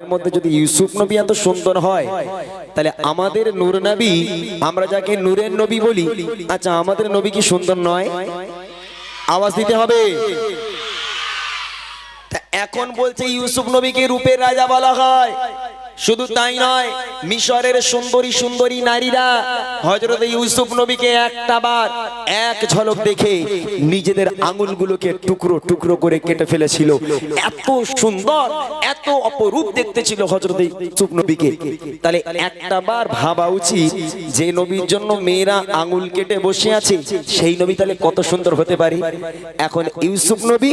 মধ্যে যদি ইউসুফ নবী এত সুন্দর হয়, তাহলে আমাদের নূর নবী, আমরা যাকে নূরের নবী বলি আচ্ছা আমাদের নবী কি সুন্দর নয়? আওয়াজ দিতে হবে। এখন বলছে ইউসুফ নবীকে রূপের রাজা বলা হয়। শুধু তাই নয়, মিশরের সুন্দরী সুন্দরী নারীরা হজরত ইউসুফ নবীকে একটা বার এক ঝলক দেখে নিজেদের আঙুলগুলোকে টুকরো টুকরো করে কেটে ফেলেছিল। এত সুন্দর, এত অপরূপ দেখতে ছিল হজরত ইউসুফ নবীকে। তাহলে একটা বার ভাবা উচিত যে নবীর জন্য মেয়েরা আঙুল কেটে বসে আছে, সেই নবী তাহলে কত সুন্দর হতে পারে? এখন ইউসুফ নবী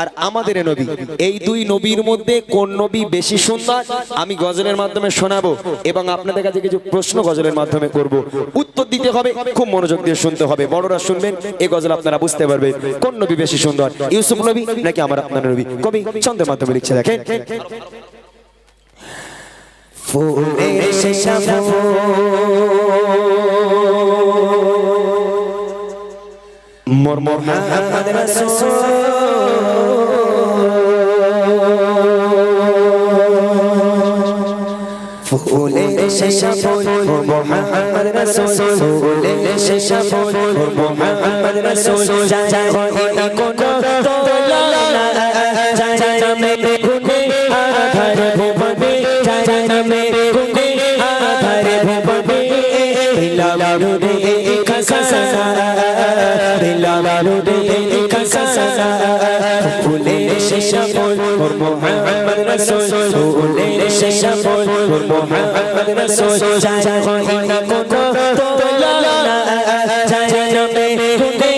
আর আমাদের নবী, এই দুই নবীর মধ্যে কোন নবী বেশি সুন্দর? আমি গজলের মাধ্যমে শোনাবো এবং আপনাদের কাছে কিছু প্রশ্ন গজলের মাধ্যমে করব। উত্তর দিতে হবে, খুব মনোযোগ দিয়ে শুনতে হবে। বড়রা শুনবেন, এই গজল আপনারা বুঝতে পারবেন। কোন নবী বেশি সুন্দর, ইউসুফ নবী নাকি আমার আপনার নবী? কবি ছন্দের মাধ্যমে লিখছে, দেখেন। ফুলের শেষা মোর মোহাম্মদ রাসূল ফুলের শেষা ফুল মোহাম্মদ রাসূল ফুলের শেষা ফুল মোহাম্মদ রাসূল যায় যায় কোন তোলা যায় নামে গুনে আধার ভুবনে যায় নামে গুনে আধার ভুবনে দিলাম রে খাসাসা দিলাম রে খাসাসা ফুলের শেষা ফুল মোহাম্মদ রাসূল ফুলের শেষা ফুল মোহাম্মদ রাসূল যায় হইনা কোন তোলা যায় যায় নামে গুনে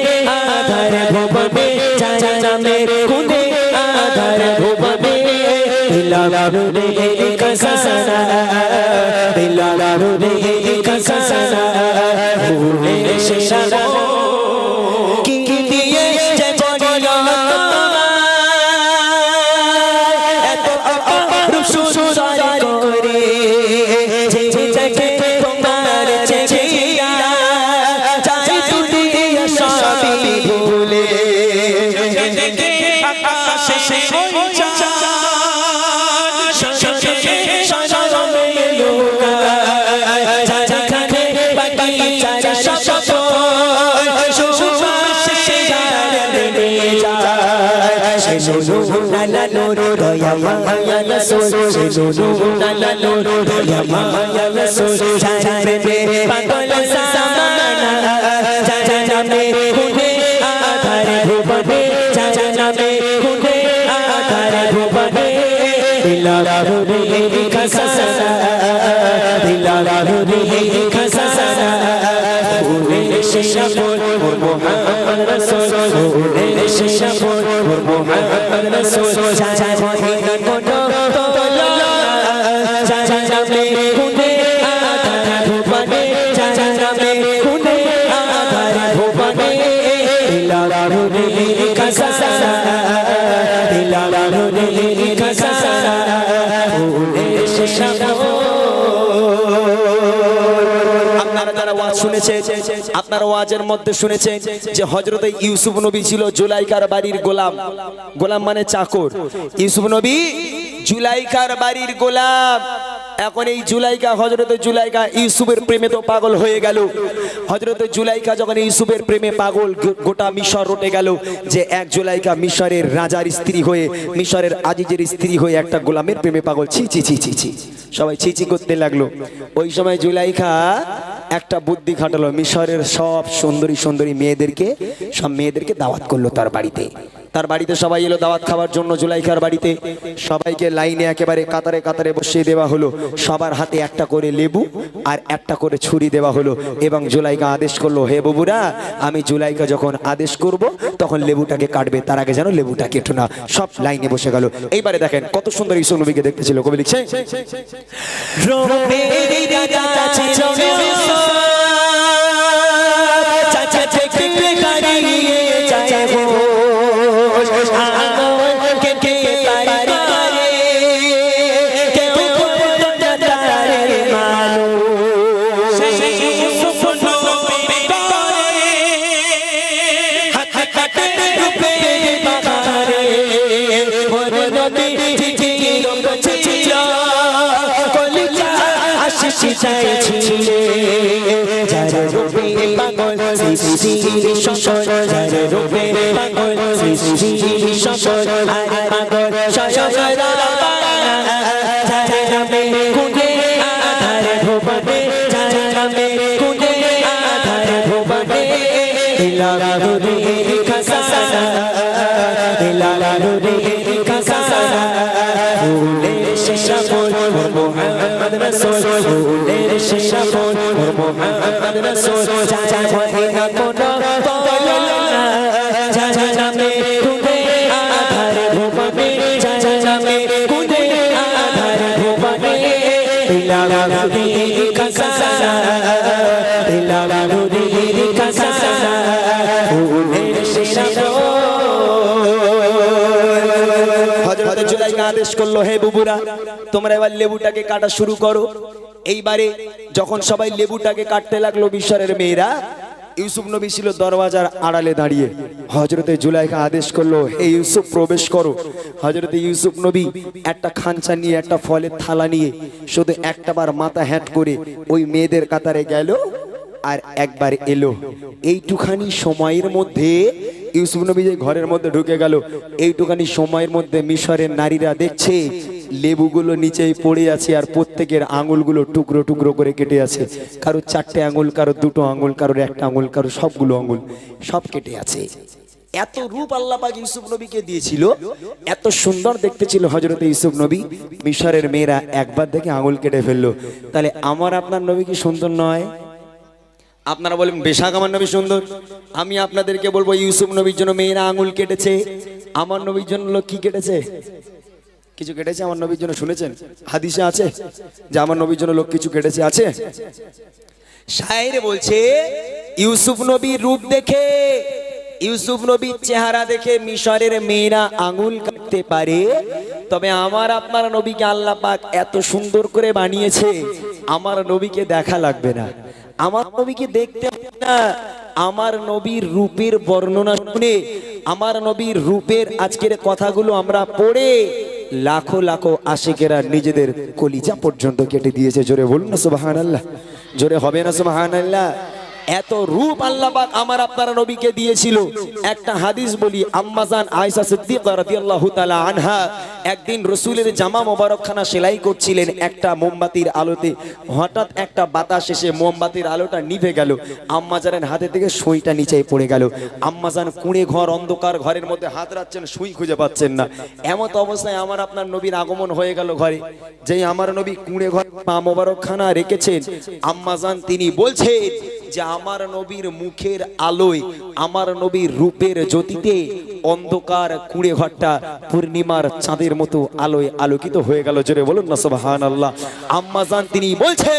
আধার ভুবনে যায় যায় নামে গুনে আধার ভুবনে দিলাম রে খাসাসা দিলাম রে খাসাসা ফুলের শেষা দয়া মায়া রসুল সে নুনু নালা নুরু দয়া মায়া রসুল যায় প্রেমে পাগল সামানা যায় যাবে খুনে আধারে ভুবনে যায় যাবে খুনে আধারে ভুবনে দিলারু রে খাসাসা দিলারু রে খাসাসা ফুলে শেষা ফুল মোর মোহাম্মদ রাসূল ফুলে শেষা ফুল শুনেছে আপনারা ওয়াজের মধ্যে শুনেছে যে হজরত ইউসুফ নবী ছিল জুলাইকার বাড়ির গোলাম। গোলাম মানে চাকর। ইউসুফ নবী জুলাইকার বাড়ির গোলাম। এখন এই জুলাইকা হজরত জুলাইকা ইউসুফের প্রেমে তো পাগল হয়ে গেল। হজরত জুলাইকা যখন ইউসুফের প্রেমে পাগল গোটা মিশর রটে গেল যে এক জুলাইকা মিশরের রাজার স্ত্রী হয়ে, মিশরের আজিজের স্ত্রী হয়ে একটা গোলামের প্রেমে পাগল। ছি ছি ছি ছি ছি। সবাই ছি ছি করতে লাগল। ওই সময় জুলাইখা একটা বুদ্ধি খাটালো মিশরের সব সুন্দরী সুন্দরী মেয়েদেরকে সব মেয়েদেরকে দাওয়াত করল তার বাড়িতে। তার বাড়িতে সবাই এলো দাওয়াত খাওয়ার জন্য জুলাইখার বাড়িতে। সবাইকে লাইনে একেবারে কাতারে কাতারে বসিয়ে দেওয়া হলো। সবার হাতে একটা করে লেবু আর একটা করে ছুরি দেওয়া হলো এবং জুলাইকা আদেশ করল হে বাবুরা আমি জুলাইকা যখন আদেশ করব তখন লেবুটাকে কাটবে তার আগে যেন লেবুটা কেটো না। সব লাইনে বসে গেল। এইবারে দেখেন কত সুন্দর ইসু নবীকে দেখতেছিল কবি লিখছে সৃষ্টির সকল যারা রূপে পাগল সৃষ্টির সকল আর পাগল স্বয়ং শেষা ফুল মোহাম্মদ রসুল যা না কোনো বলো না। যা যা নামে কুঁজে আধার ভুবনে যা যা নামে কুঁজে আধার ভুবনে লালুরে খাসানা লালুরে খাসানা ফুলের শেষা হযরত জুলাইকা আদেশ করল, হে বুবুরা, তোমরা এবার লেবুটাকে কাটা শুরু করো। এইবারে যখন সবাই লেবুটাকে কাটতে লাগল বিশ্বরের মেয়েরা, ইউসুফ নবী ছিল দরওয়াজার আড়ালে দাঁড়িয়ে। হজরতে জুলাইকে আদেশ করল, হে ইউসুফ, প্রবেশ করো। হজরতে ইউসুফ নবী একটা খাঞ্চা নিয়ে, একটা ফলের থালা নিয়ে, শুধু একটাবার মাথা হ্যাট করে ওই মেয়েদের কাতারে গেল। আর একবার এলো। এইটুখানি সময়ের মধ্যে ইউসুফ নবী যে ঘরের মধ্যে ঢুকে গেল, এইটুখানি সময়ের মধ্যে মিশরের নারীরা দেখছে, লেবুগুলো নিচেই পড়ে আছে আর প্রত্যেকের আঙুলগুলো টুকরো টুকরো করে কেটে আছে। কারও চারটে আঙুল, কারও দুটো আঙুল, কারোর একটা আঙুল কারও সবগুলো আঙুল, সব কেটে আছে। এত রূপ আল্লাহ পাক ইউসুফ নবীকে দিয়েছিল, এত সুন্দর দেখতে ছিল হজরত ইউসুফ নবী। মিশরের মেয়েরা একবার দেখে আঙুল কেটে ফেলল। তাহলে আমার আপনার নবী কি সুন্দর নয়? আপনারা বলেন, বেশাক আমার নবী সুন্দর। আমি আপনাদেরকে বলব, ইউসুফ নবীর জন্য মেয়েরা আঙুল কেটেছে। আমার নবীর জন্য লোক কি কেটেছে? কিছু কেটেছে আমার নবীর জন্য? শুনেছেন? হাদিসে আছে যে আমার নবীর জন্য লোক কিছু কেটেছে, আছে? শায়ের বলছে, ইউসুফ নবীর রূপ দেখে, ইউসুফ নবীর চেহারা দেখে মিশরের মেয়েরা আঙুল কাটতে পারে। তবে আমার, আপনার নবীকে আল্লাহ পাক এত সুন্দর করে বানিয়েছে, আমার নবীকে দেখা লাগবে না। আমার নবীকে দেখতে না। আমার নবীর রূপের বর্ণনা শুনে, আমার নবীর রূপের আজকের কথাগুলো আমরা পড়ে লাখো লাখো আশিকেরা নিজেদের কলিজা পর্যন্ত কেটে দিয়েছে। জোরে বলুন না সুবাহান আল্লাহ জোরে হবে না সুবাহান আল্লাহ এত রূপ আল্লাহ পাক আমার আপনার নবীকে দিয়েছিল। একটা হাদিস বলি আম্মাজান আয়েশা সিদ্দিকা রাদিয়াল্লাহু তাআলা আনহা একদিন রসুলের জামা মোবারকখানা সেলাই করছিলেন একটা মোমবাতির আলোতে। হঠাৎ একটা বাতাস এসে মোমবাতির আলোটা নিভে গেল। আম্মাজানের হাতে থেকে সুইটা নিচে পড়ে গেল। আম্মাজান কুঁড়ে ঘর, অন্ধকার ঘরের মধ্যে হাত রাখছেন, সুই খুঁজে পাচ্ছেন না। এমত অবস্থায় আমার আপনার নবীর আগমন হয়ে গেল ঘরে। যেই আমার নবী কুঁড়ে ঘর, মা মোবারকখানা রেখেছেন আম্মাজান তিনি বলছেন যে আমার নবীর মুখের আলোয়, আমার নবীর রূপের জ্যোতিতে অন্ধকার কুড়ে ঘরটা পূর্ণিমার চাঁদের মতো আলোয় আলোকিত হয়ে গেল। জোরে বলুন না সুবহান আল্লাহ আম্মাজান তিনি বলছে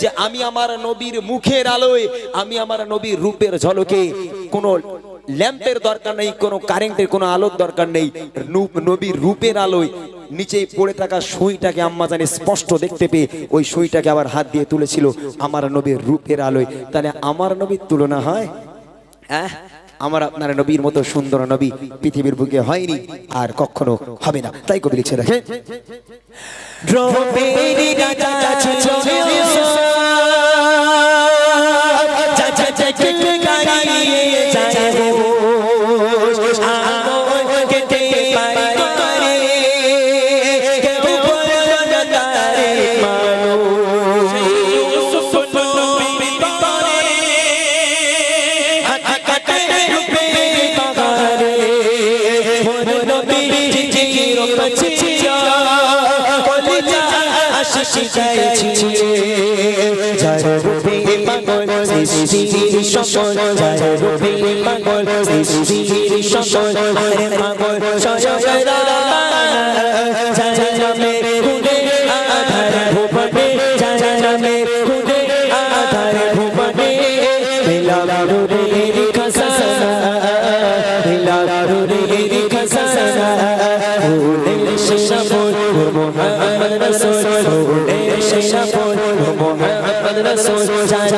যে, আমি আমার নবীর মুখের আলোয়, আমি আমার নবীর রূপের ঝলকে কোনো ল্যাম্পের দরকার নেই, কোনো কারেন্টের কোনো আলোর দরকার নেই নবীর রূপের আলোয় নিচে পড়ে থাকা সুইটাকে আম্মা জানে স্পষ্ট দেখতে পেয়ে ওই সুইটাকে আবার হাত দিয়ে তুলেছিল আমার নবীর রূপের আলোয়। তাহলে আমার নবীর তুলনা হয়? হ্যাঁ আমার আপনার নবীর মতো সুন্দর নবী পৃথিবীর বুকে হয়নি আর কখনো হবে না। তাই কবি লিখছে, দেখেন। সকল যার রূপে পাগল সৃষ্টির সকল আরে পাগল স্বয়ং রানা নামে খুদে আধার ভুবনে যার নামে খুদে আধার ভুবনে মিলালো রে খাসানা মিলালো রে খাসানা ফুলের শেষা মোহাম্মদ রসুল ফুলের শেষা মোহাম্মদ রসুল যার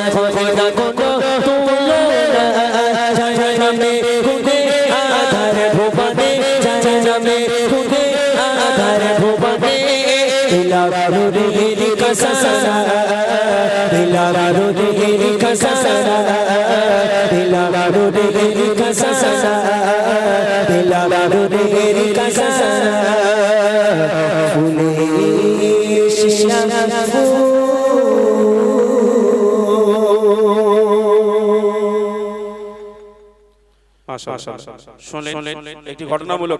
বেলা রোদের কাসারা বেলা রোদের কাসারা বেলা রোদের কাসারা ফুলে শিশা শুনলেন একটি ঘটনামূলক